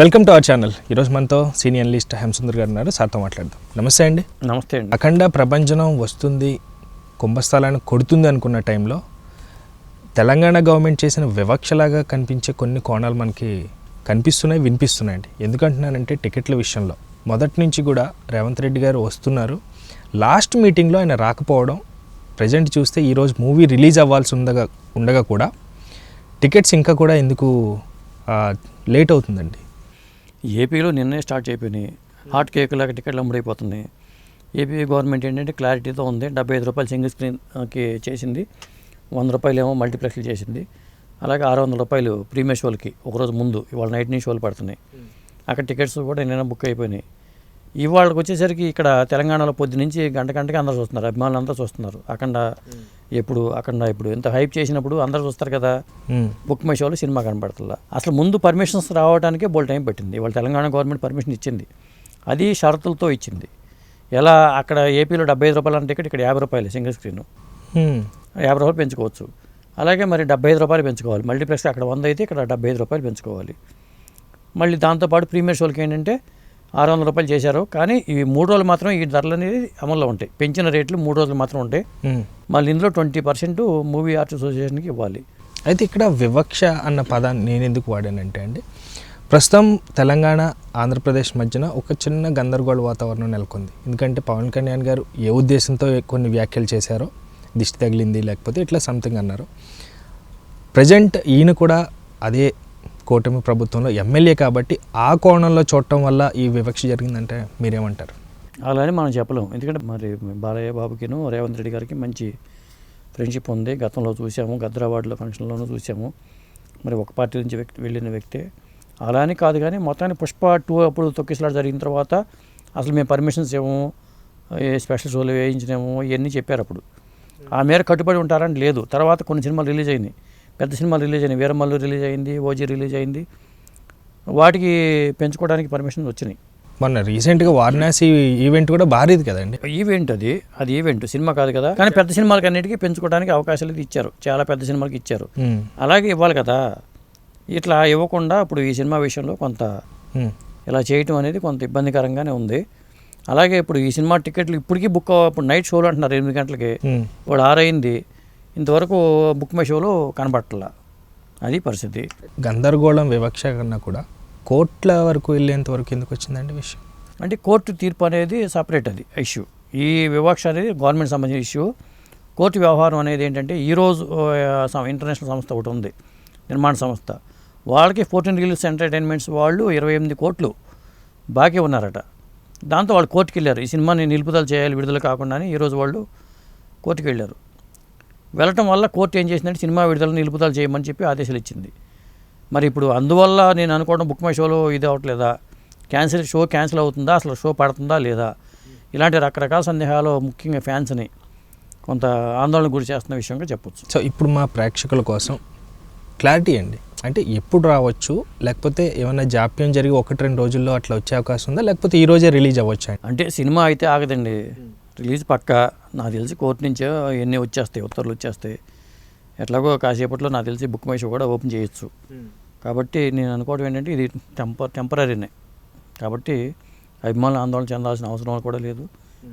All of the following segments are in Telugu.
వెల్కమ్ టు అవర్ ఛానల్ ఈరోజు మనతో సీనియర్ లిస్ట్ హేమసుందర్ గారు ఉన్నారు. సార్తో మాట్లాడదాం. నమస్తే అండి. నమస్తే అండి. అఖండ ప్రభంజనం వస్తుంది కుంభస్థలాన్ని కొడుతుంది అనుకున్న టైంలో తెలంగాణ గవర్నమెంట్ చేసిన వివక్షలాగా కనిపించే కొన్ని కోణాలు మనకి కనిపిస్తున్నాయి వినిపిస్తున్నాయండి. ఎందుకంటున్నానంటే టికెట్ల విషయంలో. మొదటి నుంచి కూడా రేవంత్ రెడ్డి గారు వస్తున్నారు. లాస్ట్ మీటింగ్లో ఆయన రాకపోవడం ప్రజెంట్ చూస్తే ఈరోజు మూవీ రిలీజ్ అవ్వాల్సి ఉండగా ఉండగా కూడా టికెట్స్ ఇంకా కూడా ఎందుకు లేట్ అవుతుందండి. ఏపీలో నిన్నే స్టార్ట్ అయిపోయినాయి హాట్ కేక్ లాగా టికెట్లు అమ్ముడైపోతున్నాయి. ఏపీ గవర్నమెంట్ ఏంటంటే క్లారిటీతో ఉంది. డెబ్బై ఐదు రూపాయలు సింగిల్ స్క్రీన్కి చేసింది. వంద రూపాయలు ఏమో మల్టీప్లెక్స్లు చేసింది. అలాగే ఆరు వందల రూపాయలు ప్రీమియర్ షోలకి ఒకరోజు ముందు ఇవాళ నైట్ నుంచి షోలు పడుతున్నాయి. అక్కడ టికెట్స్ కూడా నిన్న బుక్ అయిపోయినాయి. ఇవాళకి వచ్చేసరికి ఇక్కడ తెలంగాణలో పొద్దు నుంచి గంట గంటకి అందరూ చూస్తున్నారు అభిమానులు అందరూ చూస్తున్నారు. అఖండ ఎప్పుడు అఖండ ఇప్పుడు ఎంత హైప్ చేసినప్పుడు అందరూ చూస్తారు కదా. బుక్ మై షోలో సినిమా కనపడుతుందా అసలు ముందు పర్మిషన్స్ రావడానికే బోల్ టైం పట్టింది. వాళ్ళ తెలంగాణ గవర్నమెంట్ పర్మిషన్ ఇచ్చింది. అది షరతులతో ఇచ్చింది. ఎలా అక్కడ ఏపీలో డెబ్బై ఐదు రూపాయలు అంటే టికెట్ ఇక్కడ యాభై రూపాయలు సింగిల్ స్క్రీన్. యాభై రూపాయలు పెంచుకోవచ్చు. అలాగే మరి డెబ్బై ఐదు రూపాయలు పెంచుకోవాలి. మల్టీప్లెక్స్ అక్కడ వంద అయితే ఇక్కడ డెబ్బై ఐదు రూపాయలు పెంచుకోవాలి. మళ్ళీ దాంతోపాటు ప్రీమియర్ షోలకి ఏంటంటే ఆరు వందల రూపాయలు చేశారు. కానీ ఈ మూడు రోజులు మాత్రం ఈ ధరలు అనేది అమల్లో ఉంటాయి. పెంచిన రేట్లు మూడు రోజులు మాత్రం ఉంటాయి. మళ్ళీ ఇందులో ట్వంటీ పర్సెంట్ మూవీ ఆర్ట్ అసోసియేషన్కి ఇవ్వాలి. అయితే ఇక్కడ వివక్ష అన్న పదాన్ని నేను ఎందుకు వాడానంటే అండి ప్రస్తుతం తెలంగాణ ఆంధ్రప్రదేశ్ మధ్యన ఒక చిన్న గందరగోళ వాతావరణం నెలకొంది. ఎందుకంటే పవన్ కళ్యాణ్ గారు ఏ ఉద్దేశంతో కొన్ని వ్యాఖ్యలు చేశారో దిష్టి తగిలింది లేకపోతే ఇట్లా సంథింగ్ అన్నారు. ప్రజెంట్ ఈయన కూడా అదే కూటమి ప్రభుత్వంలో ఎమ్మెల్యే కాబట్టి ఆ కోణంలో చూడటం వల్ల ఈ వివక్ష జరిగిందంటే మీరేమంటారు? అలానే మనం చెప్పలేము ఎందుకంటే మరి బాలయ్య బాబుకిను రేవంత్ రెడ్డి గారికి మంచి ఫ్రెండ్షిప్ ఉంది. గతంలో చూసాము గద్రావాడలో ఫంక్షన్లోనూ చూసాము. మరి ఒక పార్టీ నుంచి వ్యక్తి వెళ్ళిన వ్యక్తే. అలా అని కాదు కానీ మొత్తానికి పుష్ప టూ అప్పుడు తొక్కిసలాట జరిగిన తర్వాత అసలు మేము పర్మిషన్స్ ఇవ్వము ఏ స్పెషల్ షోలు వేయించినాము ఇవన్నీ చెప్పారు అప్పుడు. ఆ మేర కట్టుబడి ఉంటారని లేదు. తర్వాత కొన్ని సినిమాలు రిలీజ్ అయినాయి. పెద్ద సినిమాలు రిలీజ్ అయినాయి. వీరమల్లు రిలీజ్ అయింది ఓజీ రిలీజ్ అయింది. వాటికి పెంచుకోవడానికి పర్మిషన్స్ వచ్చినాయి. మొన్న రీసెంట్గా వారణాసి ఈవెంట్ కూడా భారీది కదండి. ఈవెంట్ అది. అది ఈవెంట్. సినిమా కాదు కదా. కానీ పెద్ద సినిమాలకి అన్నిటికీ పెంచుకోవడానికి అవకాశాలు అయితే ఇచ్చారు. చాలా పెద్ద సినిమాలకి ఇచ్చారు. అలాగే ఇవ్వాలి కదా. ఇట్లా ఇవ్వకుండా ఇప్పుడు ఈ సినిమా విషయంలో కొంత. ఇలా చేయటం అనేది కొంత ఇబ్బందికరంగానే ఉంది. అలాగే ఇప్పుడు ఈ సినిమా టికెట్లు ఇప్పటికీ బుక్ అవ- ఇప్పుడు నైట్ షోలు అంటున్నారు ఎనిమిది గంటలకి. ఇప్పుడు ఆరైంది. ఇంతవరకు బుక్ మై షోలో కనబట్టలా అది పరిస్థితి. గందరగోళం వివక్ష కన్నా కూడా కోట్ల వరకు వెళ్ళేంత వరకు ఎందుకు వచ్చిందండి విషయం? అంటే కోర్టు తీర్పు అనేది సపరేట్ అది ఇష్యూ. ఈ వివక్ష అనేది గవర్నమెంట్ సంబంధించిన ఇష్యూ. కోర్టు వ్యవహారం అనేది ఏంటంటే ఈరోజు ఇంటర్నేషనల్ సంస్థ ఒకటి ఉంది నిర్మాణ సంస్థ. వాళ్ళకి ఫోర్టీన్ రిలీజ్ ఎంటర్టైన్మెంట్స్ వాళ్ళు ఇరవై ఎనిమిది కోట్లు బాకీ ఉన్నారట. దాంతో వాళ్ళు కోర్టుకి వెళ్ళారు ఈ సినిమాని నిలుపుదల చేయాలి విడుదల కాకుండా ఈరోజు వాళ్ళు కోర్టుకి వెళ్ళారు వెళ్ళటం వల్ల కోర్టు ఏం చేసిందంటే సినిమా విడుదల నిలుపుదల చేయమని చెప్పి ఆదేశాలు ఇచ్చింది. మరి ఇప్పుడు అందువల్ల నేను అనుకోవడం బుక్ మై షోలో ఇది అవ్వట్లేదా? క్యాన్సిల్ షో క్యాన్సిల్ అవుతుందా? అసలు షో పడుతుందా లేదా? ఇలాంటి రకరకాల సందేహాలు ముఖ్యంగా ఫ్యాన్స్ని కొంత ఆందోళన గురి చేస్తున్న విషయంగా చెప్పొచ్చు. సో ఇప్పుడు మా ప్రేక్షకుల కోసం క్లారిటీ అండి. అంటే ఎప్పుడు రావచ్చు? లేకపోతే ఏమైనా జాప్యం జరిగి ఒకటి రెండు రోజుల్లో అట్లా వచ్చే అవకాశం ఉందా? లేకపోతే ఈ రోజే రిలీజ్ అవ్వచ్చు? అంటే సినిమా అయితే ఆగదండి. రిలీజ్ పక్క. నాకు తెలిసి కోర్టు నుంచే ఎన్ని వచ్చేస్తాయి ఉత్తర్వులు వచ్చేస్తాయి. ఎట్లాగో కాసేపట్లో నాకు తెలిసి బుక్ మై షో కూడా ఓపెన్ చేయొచ్చు. కాబట్టి నేను అనుకోవడం ఏంటంటే ఇది టెంప టెంపరీనే కాబట్టి అభిమానులు ఆందోళన చెందాల్సిన అవసరం కూడా లేదు.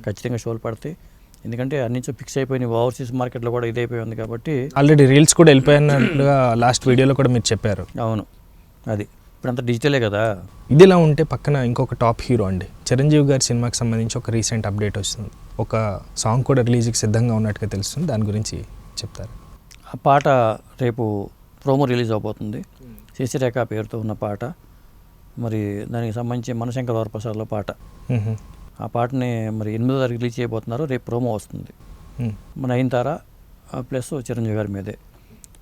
ఖచ్చితంగా షోలు పడతాయి. ఎందుకంటే అన్ని నుంచి ఫిక్స్ అయిపోయినాయి. ఓవర్సీస్ మార్కెట్లో కూడా ఇదైపోయి ఉంది కాబట్టి ఆల్రెడీ రీల్స్ కూడా వెళ్ళిపోయినట్లుగా లాస్ట్ వీడియోలో కూడా మీరు చెప్పారు. అవును. అది ఇప్పుడంతా డిజిటలే కదా. ఇది ఇలా ఉంటే పక్కన ఇంకొక టాప్ హీరో అండి. చిరంజీవి గారి సినిమాకి సంబంధించి ఒక రీసెంట్ అప్డేట్ వస్తుంది ఒక సాంగ్ కూడా రిలీజ్కి సిద్ధంగా ఉన్నట్టుగా తెలుస్తుంది. దాని గురించి చెప్తారు. ఆ పాట రేపు ప్రోమో రిలీజ్ అవబోతుంది. శశిరేఖ పేరుతో ఉన్న పాట. మరి దానికి సంబంధించి మనశంకర్ వరప్రసాద్లో పాట. ఆ పాటని మరి ఎనిమిదో తారీఖు రిలీజ్ చేయబోతున్నారు. రేపు ప్రోమో వస్తుంది. మన అయినతార ప్లస్ చిరంజీవి గారి మీదే.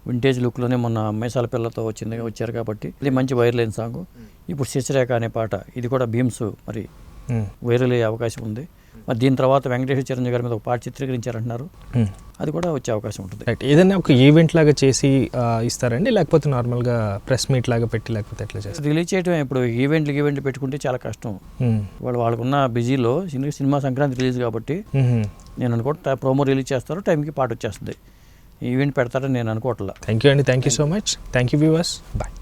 వింటేజ్ లుక్లోనే మొన్న మేసాల పిల్లతో వచ్చింది వచ్చారు కాబట్టి ఇది మంచి వైరల్ అయిన సాంగ్. ఇప్పుడు శశిరేఖ అనే పాట ఇది కూడా భీమ్స్ మరి. వైరల్ అయ్యే అవకాశం ఉంది. మరి దీని తర్వాత వెంకటేశ్వర చిరంజీవి గారి మీద ఒక పాట చిత్రీకరించారంటున్నారు. అది కూడా వచ్చే అవకాశం ఉంటుంది. రైట్ ఏదైనా ఒక ఈవెంట్ లాగా చేసి ఇస్తారండి? లేకపోతే నార్మల్గా ప్రెస్ మీట్ లాగా పెట్టి లేకపోతే ఎట్లా చేస్తారు? రిలీజ్ చేయడం ఇప్పుడు ఈవెంట్లు ఈవెంట్లు పెట్టుకుంటే చాలా కష్టం. వాళ్ళు వాళ్ళకున్న బిజీలో సినిమా సంక్రాంతి రిలీజ్ కాబట్టి. నేను అనుకుంటా ప్రోమో రిలీజ్ చేస్తారు టైంకి పాట వచ్చేస్తుంది. ఈవెంట్ పెడతారని నేను అనుకోవట్లా. థ్యాంక్ యూ అండి. Thank you so much thank you viewers bye